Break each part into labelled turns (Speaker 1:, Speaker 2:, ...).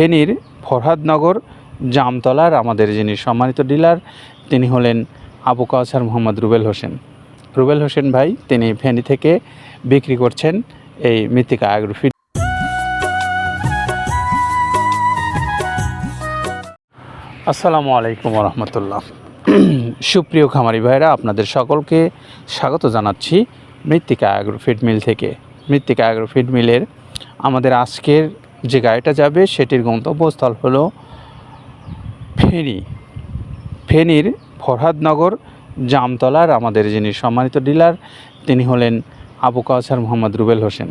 Speaker 1: ফেনীর ফরহাদনগর, জামতলার আমাদের যিনি সম্মানিত ডিলার, তিনি হলেন আবু কাউসার মোহাম্মদ রুবেল হোসেন। রুবেল হোসেন ভাই, তিনি ফেনী থেকে বিক্রি করছেন এই মৃত্তিকা অ্যাগ্রোফিট আসসালামু আলাইকুম রহমতুল্লাহ সুপ্রিয় খামারি ভাইরা, আপনাদের সকলকে স্বাগত জানাচ্ছি মৃত্তিকা অ্যাগ্রোফিড মিল থেকে। মৃত্তিকা অ্যাগ্রোফিড মিলের আমাদের আজকের যে গাড়িটা যাবে সেটির গন্তব্যস্থল হল ফেনী। ফেনীর ফরহাদনগর জামতলার আমাদের যিনি সম্মানিত ডিলার, তিনি হলেন আবু কাউসার মোহাম্মদ রুবেল হোসেন।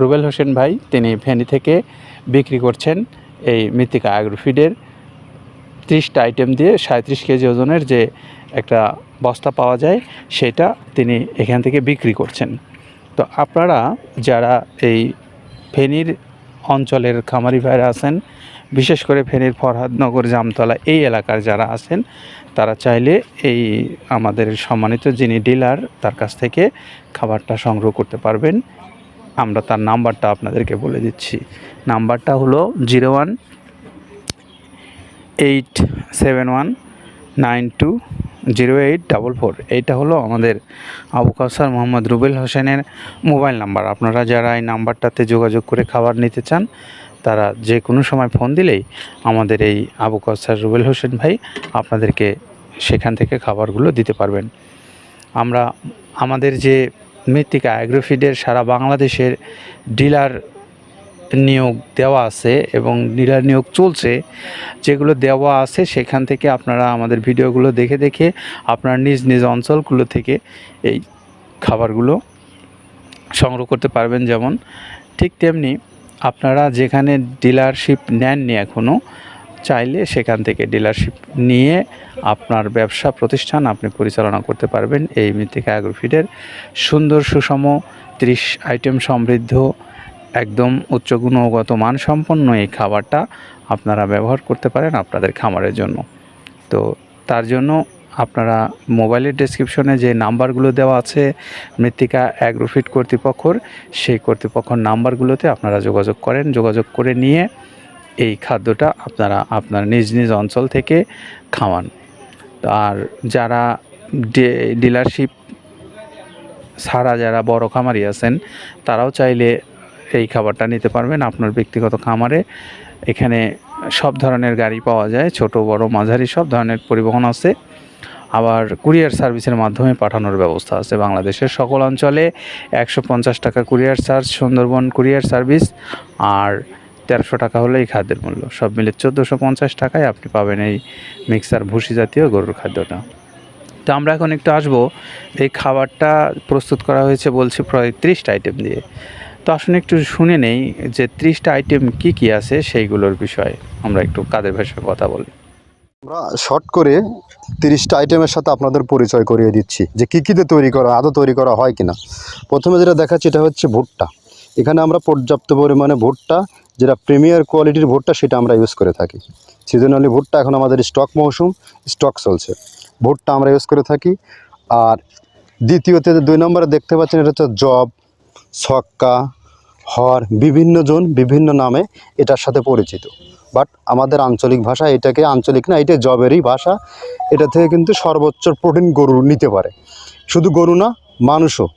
Speaker 1: রুবেল হোসেন ভাই, তিনি ফেনী থেকে বিক্রি করছেন এই মৃত্তিকা অ্যাগ্রোফিডের ত্রিশটা আইটেম দিয়ে সাঁত্রিশ কেজি ওজনের যে একটা বস্তা পাওয়া যায়, সেটা তিনি এখান থেকে বিক্রি করছেন। তো আপনারা যারা এই ফেনীর অঞ্চলের খামারি ভাইরা আছেন, বিশেষ করে ফেনীর ফরহাদনগর জামতলা, এই এলাকার যারা আছেন, তারা চাইলে এই আমাদের সম্মানিত যিনি ডিলার, তার কাছ থেকে খাবারটা সংগ্রহ করতে পারবেন। আমরা তার নাম্বারটা আপনাদেরকে বলে দিচ্ছি। নাম্বারটা হলো zero one eight seven one nine two zero eight double four. এইটা হলো আমাদের আবু কাউসার মোহাম্মদ রুবেল হোসেনের মোবাইল নাম্বার। আপনারা যারা এই নাম্বারটাতে যোগাযোগ করে খাবার নিতে চান, তারা যে কোনো সময় ফোন দিলেই আমাদের এই আবু কাউসার রুবেল হোসেন ভাই আপনাদেরকে সেখান থেকে খাবারগুলো দিতে পারবেন। আমরা, আমাদের যে মৃত্তিকা অ্যাগ্রোফিডের সারা বাংলাদেশের ডিলার নিয়োগ দেওয়া আছে এবং ডিলার নিয়োগ চলছে, যেগুলো দেওয়া আছে সেখান থেকে আপনারা আমাদের ভিডিওগুলো দেখে দেখে আপনার নিজ নিজ অঞ্চলগুলো থেকে এই খাবারগুলো সংগ্রহ করতে পারবেন। যেমন ঠিক তেমনি আপনারা যেখানে ডিলারশিপ নেননি এখনও চাইলে সেখান থেকে ডিলারশিপ নিয়ে আপনার ব্যবসা প্রতিষ্ঠান আপনি পরিচালনা করতে পারবেন। এই মৃত্তিকা অ্যাগ্রোফিডের সুন্দর সুষম ত্রিশ আইটেম সমৃদ্ধ একদম উচ্চ গুণগত মানসম্পন্ন এই খাবারটা আপনারা ব্যবহার করতে পারেন আপনাদের খামারের জন্য। তো তার জন্য আপনারা মোবাইলের ডেসক্রিপশনে যে নাম্বারগুলো দেওয়া আছে, মৃত্তিকা অ্যাগ্রোফিট কর্তৃপক্ষর, সেই কর্তৃপক্ষর নাম্বারগুলোতে আপনারা যোগাযোগ করেন। যোগাযোগ করে নিয়ে এই খাদ্যটা আপনারা আপনার নিজ নিজ অঞ্চল থেকে খাওয়ান। আর যারা ডিলারশিপ ছাড়া যারা বড় খামারি আছেন, তারাও চাইলে এই খাবারটা নিতে পারবেন আপনার ব্যক্তিগত খামারে। এখানে সব ধরনের গাড়ি পাওয়া যায়, ছোট, বড়, মাঝারি, সব ধরনের পরিবহন আছে। আবার কুরিয়ার সার্ভিসের মাধ্যমে পাঠানোর ব্যবস্থা আছে। বাংলাদেশের সকল অঞ্চলে একশো পঞ্চাশ টাকা courier charge, Sundarban courier service আর তেরোশো টাকা হলো এই খাদ্যের মূল্য। সব মিলে চোদ্দোশো পঞ্চাশ টাকায় আপনি পাবেন এই মিক্সার ভুসি জাতীয় গরুর খাদ্যটা। তো আমরা এখন একটু আসব। এই খাবারটা প্রস্তুত করা হয়েছে বলছি প্রায় ত্রিশটা আইটেম দিয়ে। তো আসলে একটু শুনে নেই যে ত্রিশটা আইটেম কি কি আছে সেইগুলোর বিষয়ে। আমরা একটু কাদের ভাষায় কথা বলি।
Speaker 2: আমরা শর্ট করে তিরিশটা আইটেমের সাথে আপনাদের পরিচয় করিয়ে দিচ্ছি যে কী কীতে তৈরি করা, আদৌ তৈরি করা হয় কিনা। প্রথমে যেটা দেখাচ্ছি এটা হচ্ছে ভুট্টা। এখানে আমরা পর্যাপ্ত পরিমাণে ভুট্টা, যেটা প্রিমিয়ার কোয়ালিটির ভুট্টা সেটা আমরা ইউজ করে থাকি। সিজনালি ভুট্টা এখন আমাদের স্টক মৌসুম স্টক চলছে। ভুট্টা আমরা ইউজ করে থাকি। আর দ্বিতীয়তে দুই নম্বরে দেখতে পাচ্ছেন এটা হচ্ছে জব ছক্কা, হর, বিভিন্ন জন বিভিন্ন নামে এটার সাথে পরিচিত। বাট আমাদের আঞ্চলিক ভাষা এটাকে আঞ্চলিক না, এটা জবেরই ভাষা। এটা থেকে কিন্তু সর্বোচ্চ প্রোটিন গরু নিতে পারে। শুধু গরু না, মানুষও।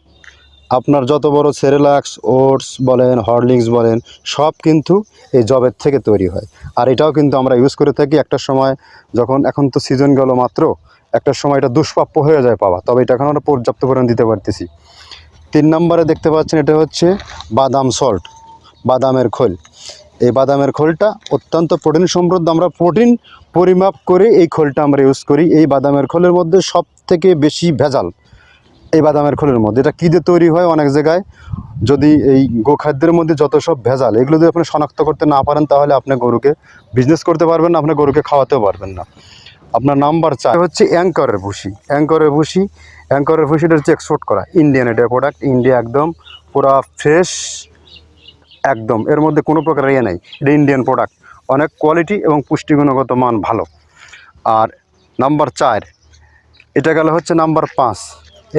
Speaker 2: আপনার যত বড় সেরেলাক্স, ওটস বলেন, হরলিক্স বলেন, সব কিন্তু এই জবের থেকে তৈরি হয়। আর এটাও কিন্তু আমরা ইউজ করে থাকি একটা সময় যখন, এখন তো সিজন গেল মাত্র, একটা সময় এটা দুষ্প্রাপ্য হয়ে যায় পাওয়া। তবে এটা এখন আমরা পর্যাপ্ত পরিমাণ দিতে পারতেছি। তিন নম্বরে দেখতে পাচ্ছেন, এটা হচ্ছে বাদাম সল্ট বাদামের খোল। এই বাদামের খোলটা অত্যন্ত প্রোটিন সমৃদ্ধ। আমরা প্রোটিন পরিমাপ করে এই খোলটা আমরা ইউজ করি। এই বাদামের খোলের মধ্যে সব থেকে বেশি ভেজাল এই বাদামের খোলের মধ্যে। এটা কী দিয়ে তৈরি হয় অনেক জায়গায়? যদি এই গোখাদ্যের মধ্যে যত সব ভেজাল, এগুলো যদি আপনি শনাক্ত করতে না পারেন, তাহলে আপনি গরুকে বিজনেস করতে পারবেন না, আপনি গরুকে খাওয়াতেও পারবেন না। আপনার নাম্বার চার হচ্ছে অ্যাঙ্করের ভুসি। অ্যাঙ্করের ভুসি। অ্যাঙ্করের ভুসিটা হচ্ছে এক্সপোর্ট করা। ইন্ডিয়ান এটা প্রোডাক্ট ইন্ডিয়া একদম পুরা ফ্রেশ একদম। এর মধ্যে কোনো প্রকার ইয়ে নেই। এটা ইন্ডিয়ান প্রোডাক্ট অনেক কোয়ালিটি এবং পুষ্টিগুণগত মান ভালো। আর নাম্বার চার, এটা গেল হচ্ছে নাম্বার পাঁচ।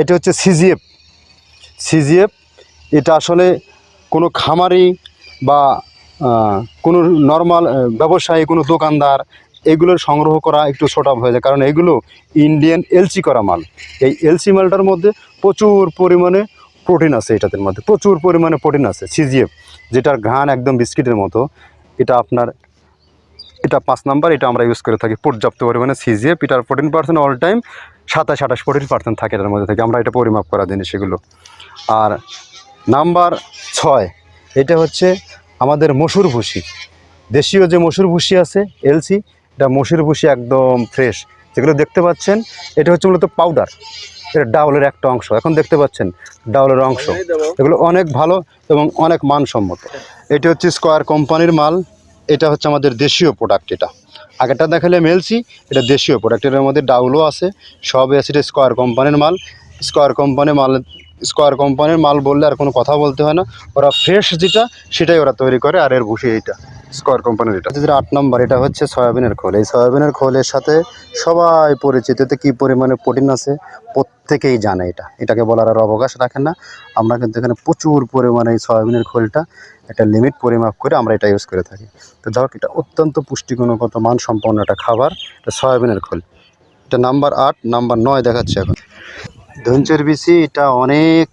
Speaker 2: এটা হচ্ছে সিজিএফ সিজিএফ এটা আসলে কোনো খামারি বা কোনো নর্মাল ব্যবসায়ী, কোনো দোকানদার এগুলোর সংগ্রহ করা একটু ছোট হয়ে যায়। কারণ এগুলো ইন্ডিয়ান এলসি করা মাল। এই এলসি মালটার মধ্যে প্রচুর পরিমাণে প্রোটিন আছে এটাদের মধ্যে। প্রচুর পরিমাণে প্রোটিন আছে সিজিএফ যেটার ঘ্রাণ একদম বিস্কিটের মতো। এটা আপনার, এটা পাঁচ নাম্বার, এটা আমরা ইউজ করে থাকি পর্যাপ্ত পরিমাণে সিজিএফ এটার ফোরটিন পার্সেন্ট অল টাইম সাতাশ, আঠাশ ফোরটিন পার্সেন্ট থাকে এটার মধ্যে থেকে। আমরা এটা পরিমাপ করা জিনিস এগুলো। আর নাম্বার ছয়, এটা হচ্ছে আমাদের মসুর ভুসি। দেশীয় যে মসুর ভুসি আছে এলসি এটা মসুর ভুসি একদম ফ্রেশ যেগুলো দেখতে পাচ্ছেন এটা হচ্ছে মূলত পাউডার এটা ডাউলের একটা অংশ। এখন দেখতে পাচ্ছেন ডাউলের অংশ। এগুলো অনেক ভালো এবং অনেক মানসম্মত। এটা হচ্ছে স্কোয়ার কোম্পানির মাল। এটা হচ্ছে আমাদের দেশীয় প্রোডাক্ট এটা। আগেরটা দেখালে মেলছি এটা দেশীয় প্রোডাক্ট এটার মধ্যে ডাউলও আছে। সবই আছে এটা স্কোয়ার কোম্পানির মাল। স্কোয়ার কোম্পানির মাল স্কোয়ার কোম্পানির মাল বললে আর কোনো কথা বলতে হয় না। ওরা ফ্রেশ যেটা সেটাই ওরা তৈরি করে। আর এর ভুষি এইটা। স্কোয়ার কোম্পানির এটা যেটা আট নম্বর, এটা হচ্ছে সয়াবিনের খোল। এই সয়াবিনের খোলের সাথে সবাই পরিচিত। এতে কী পরিমাণে প্রোটিন আছে প্রত্যেকেই জানে এটা। এটাকে বলার আর অবকাশ রাখেন না। আমরা কিন্তু এখানে প্রচুর পরিমাণে এই সয়াবিনের খোলটা একটা লিমিট পরিমাপ করে আমরা এটা ইউজ করে থাকি। তো যাই এটা অত্যন্ত পুষ্টিগুণগত মানসম্পন্ন একটা খাবার, এটা সয়াবিনের খোল। এটা নাম্বার আট, নাম্বার নয় দেখাচ্ছে এখন। ধনচের বিচি, এটা অনেক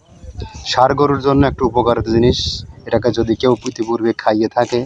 Speaker 2: সার গরুর জন্য একটা উপকারিত জিনিস। এটাকে যদি কেউ ইতিপূর্বে খাইয়ে থাকে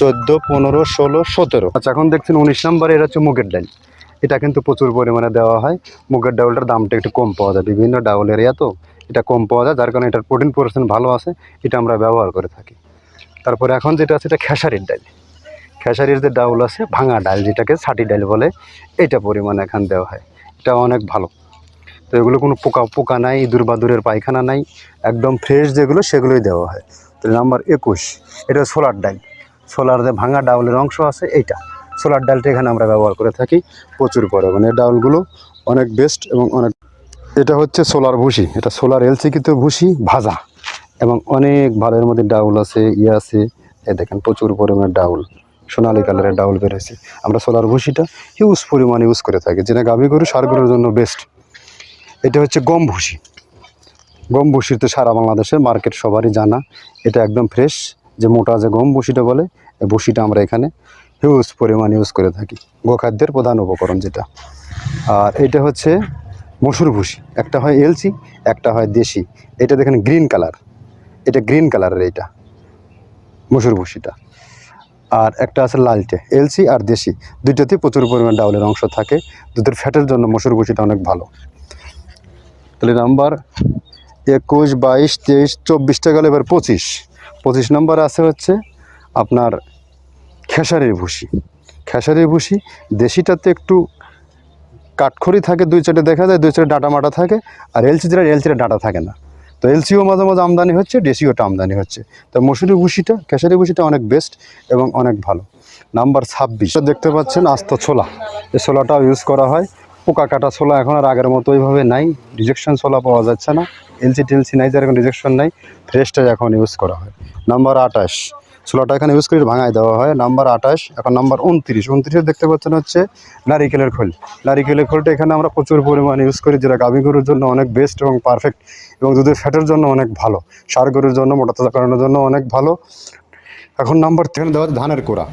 Speaker 2: চোদ্দ, পনেরো, ষোলো, সতেরো। আচ্ছা এখন দেখছেন উনিশ নাম্বারে, এটা হচ্ছে মুগের ডাল। এটা কিন্তু প্রচুর পরিমাণে দেওয়া হয়। মুগের ডাউলটার দামটা একটু কম পাওয়া যায়। বিভিন্ন ডাউলের এরিয়া তো এটা কম পাওয়া যায়, যার কারণে এটার প্রোটিন পার্সেন্ট ভালো আছে, এটা আমরা ব্যবহার করে থাকি। তারপরে এখন যেটা আছে, এটা খেসারির ডাল। খেসারির যে ডাউল আছে, ভাঙা ডাল যেটাকে ছাটি ডাল বলে এটা পরিমাণ এখান দেওয়া হয়। এটা অনেক ভালো। তো এগুলো কোনো পোকা পোকা নাই, ইঁদুর বাদুরের পায়খানা নাই। একদম ফ্রেশ যেগুলো, সেগুলোই দেওয়া হয়। তো নাম্বার একুশ, এটা সোলার ডাল। সোলার যে ভাঙা ডাউলের অংশ আছে, এইটা। সোলার ডালটা এখানে আমরা ব্যবহার করে থাকি। প্রচুর পরিমাণে। এই ডাউলগুলো অনেক বেস্ট এবং অনেক এটা হচ্ছে সোলার ভুসি। এটা সোলার এলসিকিত ভুসি ভাজা। এবং অনেক ভালো এর মধ্যে ডাউল আছে ইয়ে আছে। এই দেখেন, প্রচুর পরিমাণে ডাউল। সোনালি কালারের ডাউল বেরোয়েছে আমরা সোলার ভুসিটা হিউজ পরিমাণে ইউজ করে থাকি। যেটা গাভী গরু সার গরুর জন্য বেস্ট এটা হচ্ছে গম ভুসি। গম ভুসির তো সারা বাংলাদেশে মার্কেট সবারই জানা। এটা একদম ফ্রেশ যে মোটা যে গম ভুসিটা বলে, এই ভুসিটা আমরা এখানে হিউজ পরিমাণ ইউজ করে থাকি। গোখাদ্যের প্রধান উপকরণ যেটা। আর এটা হচ্ছে মসুর ভুসি। একটা হয় এলসি একটা হয় দেশি। এটা দেখেন গ্রিন কালার এটা গ্রিন কালারের এইটা, মসুর ভুসিটা। আর একটা আছে লালটে এলসি আর দেশি। দুইটাতেই প্রচুর পরিমাণ ডাউলের অংশ থাকে। দুধের ফ্যাটের জন্য মসুর ভুসিটা অনেক ভালো। তাহলে নাম্বার একুশ, বাইশ, তেইশ, চব্বিশটা গেলে এবার পঁচিশ। পঁচিশ নম্বর আছে হচ্ছে আপনার খেসারির ভুসি। খেসারির ভুসি, দেশিটাতে একটু কাঠখড়ি থাকে, দুই চারটে দেখা যায়, দুই চারটে ডাটা মাটা থাকে, আর এলসি যেটা এলসিটা ডাটা থাকে না। তো এলসিও মাঝে মাঝে আমদানি হচ্ছে ডেসিওটা আমদানি হচ্ছে। তো মসুরি ভুসিটা খেসারি ভুসিটা অনেক বেস্ট এবং অনেক ভালো। নাম্বার ছাব্বিশ দেখতে পাচ্ছেন আস্ত ছোলা। এই ছোলাটাও ইউজ করা হয়। পোকা কাটা ছোলা এখন আর আগের মতো ওইভাবে নাই রিজেকশন ছোলা পাওয়া যাচ্ছে না। এলসি টেলসি নাই, যার এখন রিজেকশন নাই ফ্রেশটা এখন ইউজ করা হয়। নাম্বার আঠাশ। ছোলাটা এখানে ইউজ করে ভাঙায় দেওয়া হয়। নাম্বার আঠাশ, এখন নাম্বার উনত্রিশ। উনত্রিশে দেখতে পাচ্ছেন হচ্ছে নারিকেলের খোল। নারিকেলের খোলটা এখানে আমরা প্রচুর পরিমাণে ইউজ করি, যেটা গাভী গরুর জন্য অনেক বেস্ট এবং পারফেক্ট এবং দুধের ফ্যাটের জন্য অনেক ভালো। সার গরুর জন্য, মোটা তাজা করানোর জন্য অনেক ভালো। এখন নাম্বার টেন দেওয়া ধানের কোড়া।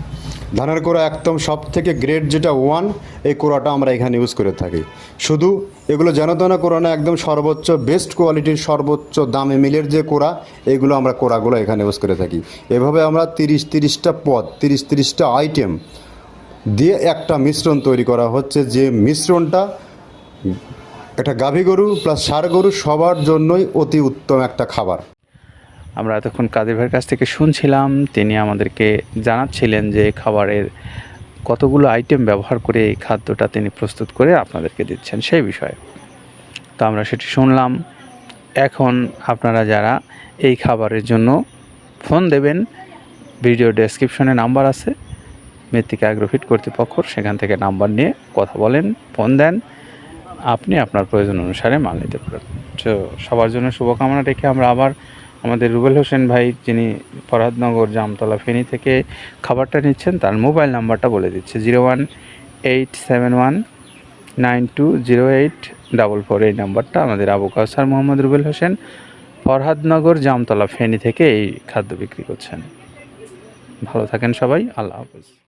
Speaker 2: ধানের কোড়া একদম সব থেকে গ্রেড যেটা ওয়ান এই কোড়াটা আমরা এখানে ইউজ করে থাকি। শুধু এগুলো যেন তেন কোড়া না, একদম সর্বোচ্চ বেস্ট কোয়ালিটির সর্বোচ্চ দামে মিলের যে কোড়া এইগুলো আমরা কোড়াগুলো এখানে ইউজ করে থাকি। এভাবে আমরা তিরিশ তিরিশটা পদ, তিরিশ তিরিশটা আইটেম দিয়ে একটা মিশ্রণ তৈরি করা হচ্ছে যে মিশ্রণটা একটা গাভী গরু প্লাস ষাঁড় গরু সবার জন্যই অতি উত্তম একটা খাবার।
Speaker 1: আমরা এতক্ষণ কাদের ভাইয়ের কাছ থেকে শুনছিলাম, তিনি আমাদেরকে জানাচ্ছিলেন যে খাবারের কতগুলো আইটেম ব্যবহার করে এই খাদ্যটা তিনি প্রস্তুত করে আপনাদেরকে দিচ্ছেন সেই বিষয়ে। তো আমরা সেটি শুনলাম। এখন আপনারা যারা এই খাবারের জন্য ফোন দেবেন, ভিডিও ডেসক্রিপশনে নাম্বার আছে, মৃত্তিকা অ্যাগ্রোফিট কর্তৃপক্ষর সেখান থেকে নাম্বার নিয়ে কথা বলেন, ফোন দেন, আপনি আপনার প্রয়োজন অনুসারে মাল নিতে পারেন। তো সবার জন্য শুভকামনা রেখে আমরা আবার আমাদের রুবেল হোসেন ভাই, যিনি ফরহাদনগর জামতলা ফেনী থেকে খাবারটা নিচ্ছেন, তার মোবাইল নাম্বারটা বলে দিচ্ছে, zero one eight seven one nine two zero eight double four. এই নাম্বারটা আমাদের আবু কাউসার মোহাম্মদ রুবেল হোসেন ফরহাদনগর জামতলা ফেনী থেকে এই খাদ্য বিক্রি করছেন। ভালো থাকেন সবাই, আল্লাহ হাফেজ।